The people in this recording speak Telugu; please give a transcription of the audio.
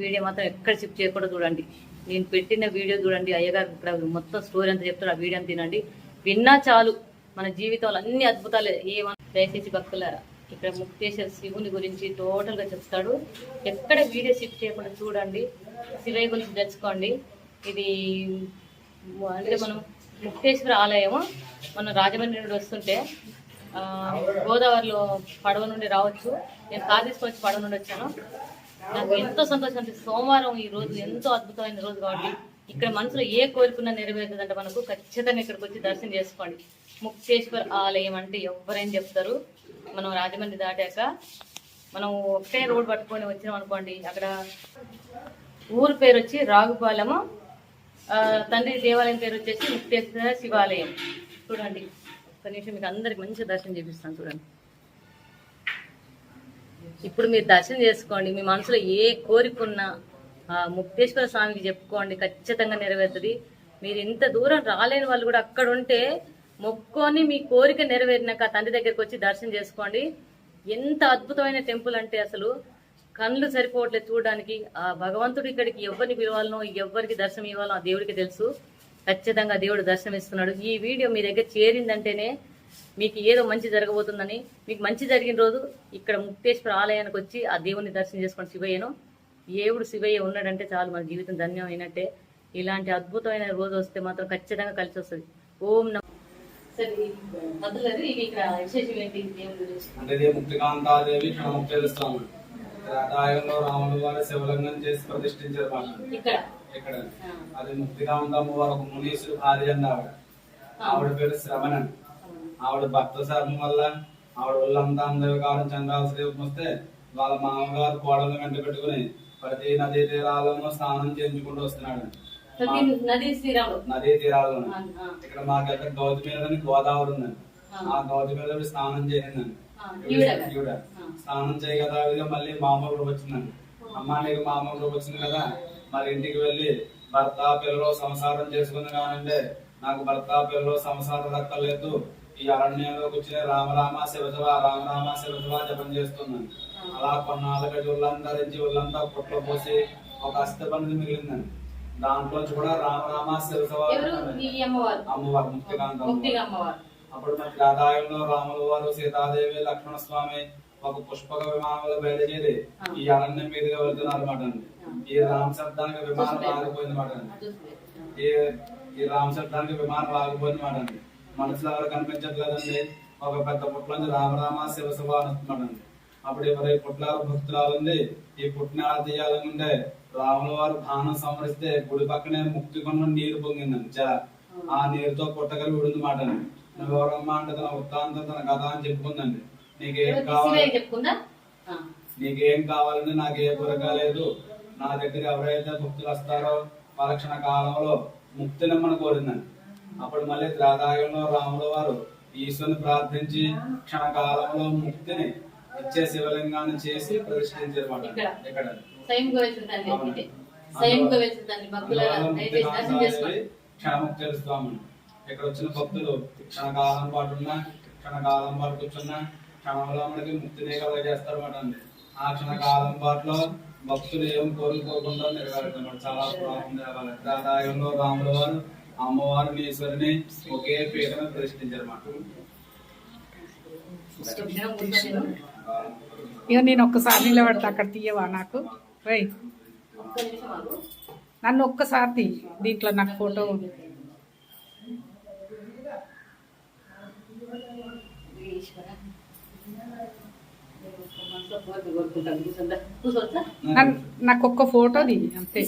వీడియో మాత్రం ఎక్కడ షిఫ్ట్ చేయకుండా చూడండి. నేను పెట్టిన వీడియో చూడండి అయ్యగారు ఇక్కడ మొత్తం స్టోరీ అంతా చెప్తారు ఆ వీడియో తినండి విన్నా చాలు. మన జీవితంలో అన్ని అద్భుతాలు ఏమన్నా దయచేసి భక్తులారా ఇక్కడ ముక్తేశ్వర శివుని గురించి టోటల్గా చెప్తాడు. ఎక్కడ వీడియో షిఫ్ట్ చేయకుండా చూడండి. శివయ్య గురించి తెచ్చుకోండి ఇది అంటే మనం ముక్తేశ్వర ఆలయము మనం రాజమండ్రి నుండి వస్తుంటే గోదావరిలో పడవ నుండి రావచ్చు. నేను కార్ తీసుకొని పడవ నుండి వచ్చాను. నాకు ఎంతో సంతోషం అనిపిస్తుంది. సోమవారం ఈ రోజు ఎంతో అద్భుతమైన రోజు కాబట్టి ఇక్కడ మనసులో ఏ కోరికన్నా నెరవేరుతుందంటే మనకు ఖచ్చితంగా ఇక్కడికి వచ్చి దర్శనం చేసుకోండి. ముక్తేశ్వర్ ఆలయం అంటే ఎవరైనా చెప్తారు. మనం రాజమండ్రి దాటాక మనం ఒకటే రోడ్ పట్టుకొని వచ్చినాం అనుకోండి అక్కడ ఊరు పేరు వచ్చి రాగుపాలెము ఆ, తండ్రి దేవాలయం పేరు వచ్చేసి ముక్తేశ్వర శివాలయం. చూడండి ఒక నిమిషం మీకు అందరికి మంచి దర్శనం చేపిస్తాను చూడండి. ఇప్పుడు మీరు దర్శనం చేసుకోండి మీ మనసులో ఏ కోరిక ఉన్నా ఆ ముక్తేశ్వర స్వామికి చెప్పుకోండి ఖచ్చితంగా నెరవేరుతుంది. మీరు ఇంత దూరం రాలేని వాళ్ళు కూడా అక్కడ ఉంటే మొక్కొని మీ కోరిక నెరవేరినాక తండ్రి దగ్గరికి వచ్చి దర్శనం చేసుకోండి. ఎంత అద్భుతమైన టెంపుల్ అంటే అసలు కళ్ళు సరిపోవట్లేదు చూడడానికి. ఆ భగవంతుడు ఇక్కడికి ఎవరిని పిలవాలనో ఎవరికి దర్శనం ఇవ్వాలో ఆ దేవుడికి తెలుసు. ఖచ్చితంగా దేవుడు దర్శనం ఇస్తున్నాడు ఈ వీడియో మీ దగ్గర చేరిందంటేనే మీకు ఏదో మంచి జరగబోతుందని మీకు మంచి జరిగిన రోజు ఇక్కడ ముక్తేశ్వర ఆలయానికి వచ్చి ఆ దేవుని దర్శనం చేసుకోండి శివయ్యను. దేవుడు శివయ్య ఉన్నాడంటే చాలు మన జీవితం ధన్యం అయినట్టే. ఇలాంటి అద్భుతమైన రోజు వస్తే మాత్రం ఖచ్చితంగా కలిసి వస్తుంది. ఓం నమ అంటే ముక్తికాంతాదేవి క్షణముక్తేస్తాము త్రేతాయుగంలో రాముడు వారి శివలింగం చేసి ప్రతిష్ఠించారు ఇక్కడ? ఇక్కడ. అది ముక్తికాంతమ్మ వారు ఒక మునీశ్వరు భార్య అండి ఆవిడ ఆవిడ పేరు శ్రవణన్. ఆవిడ భర్త శాపం వల్ల ఆవిడ ఒళ్ళంతా అందవికారం చంద్రాల్సి వస్తే వాళ్ళ మామగారు కోడలను వెంట పెట్టుకుని ప్రతి నదీ తీరాలను స్నానం చేయించుకుంటూ వస్తున్నాడు. నది తీరాలను ఇక్కడ మాకైతే గౌతమి గోదావరి ఉందండి ఆ. గౌతమి స్నానం చేసిందండి ఈవిడ. ఆ. స్నానం చేయగదావిగా మళ్ళీ మామూలు వచ్చిందండి. అమ్మ నీకు మామూలు వచ్చింది కదా. మరి ఇంటికి వెళ్ళి భర్త పిల్లలు సంసారం చేసుకుంది కానంటే నాకు భర్త పిల్లలు సంసారం దక్కలేదు ఈ అరణ్యంలోకి వచ్చిన రామరామ శివశివ రామరామ శివశివ జపం చేస్తున్నాను. అలా కొన్నాళ్ళకి ఒళ్ళంతా రించి ఒళ్ళంతా పుట్లో పోసి ఒక అస్థిపంది మిగిలిందండి. దాంట్లోంచి కూడా రామరామ శివశివ అమ్మవారు. ముక్తికాంతం అప్పుడు మన త్రేతాయుగంలో రాముల వారు సీతాదేవి లక్ష్మణ స్వామి ఒక పుష్పక విమానంలో బయలుదేరి ఈ అరణ్యం మీదుగా వెళ్తున్నారు అనమాట అండి. ఈ రామ శబ్దానికి విమానం ఆగిపోయింది అనమాట అండి. ఈ ఈ రామ శబ్దానికి విమానం ఆగిపోయింది అనమాట అండి. మనసులో ఎవరు కనిపించట్లేదండి. ఒక పెద్ద పుట్ల రామరామ శివ శివ అంటున్నాడండి అప్పుడు ఎవరి పుట్ల భక్తురాలు ఉంది ఈ పుట్టిన తీయాలనుంటే రాముల వారు బాణం సంహరిస్తే గుడి పక్కనే ముక్తి కొన్న నీరు పొంగిందండి జల ఆ నీరుతో పుట్టగలి విడుంది మాట అండి. నువ్వు ఎవరమ్మా అంటే తన వృత్తాంతం తన కథ అని చెప్పుకుందండి. నీకేం కావాలి? నీకేం కావాలని నాకు ఏ కోరిక లేదు. నా దగ్గర ఎవరైతే భక్తులు వస్తారో పరక్షణ కాలంలో ముక్తినిమ్మని కోరిందని అప్పుడు మళ్ళీ త్రేతాయుగంలో రాముల వారు ఈశ్వరుని ప్రార్థించి క్షణకాలంలో ముక్తిని ఇచ్చే శివలింగాన్ని చేసి ప్రతిష్ఠించారు ఇక్కడ. క్షణముక్తి తెలుస్తామని ఇక్కడ వచ్చిన భక్తులు క్షణకాలం పాటు ఉన్న క్షణకాలం పాటు కూర్చున్న క్షణంలో మనకి ముక్తిని కలగజేస్తారు అన్నమాట అండి. ఆ క్షణకాలం పాటులో భక్తులు ఏం కోరుకోకుండా నెరవేరుతున్నారు చాలా పురాణం దేవాలయం. రాముల వారు అమ్మవారిని ఈశ్వరిని ఒకే మీద క్షణం కూర్చొని నేను ఇక నేను ఒక్కసారి నిలబడతా అక్కడ తీయవా నాకు రేయ్ ఒక్క నిమిషం ఆగు. నన్ను ఒక్కసారి తీ దీంట్లో నాకు ఫోటో నాకు ఒక్క ఫోటో తీ అంతే.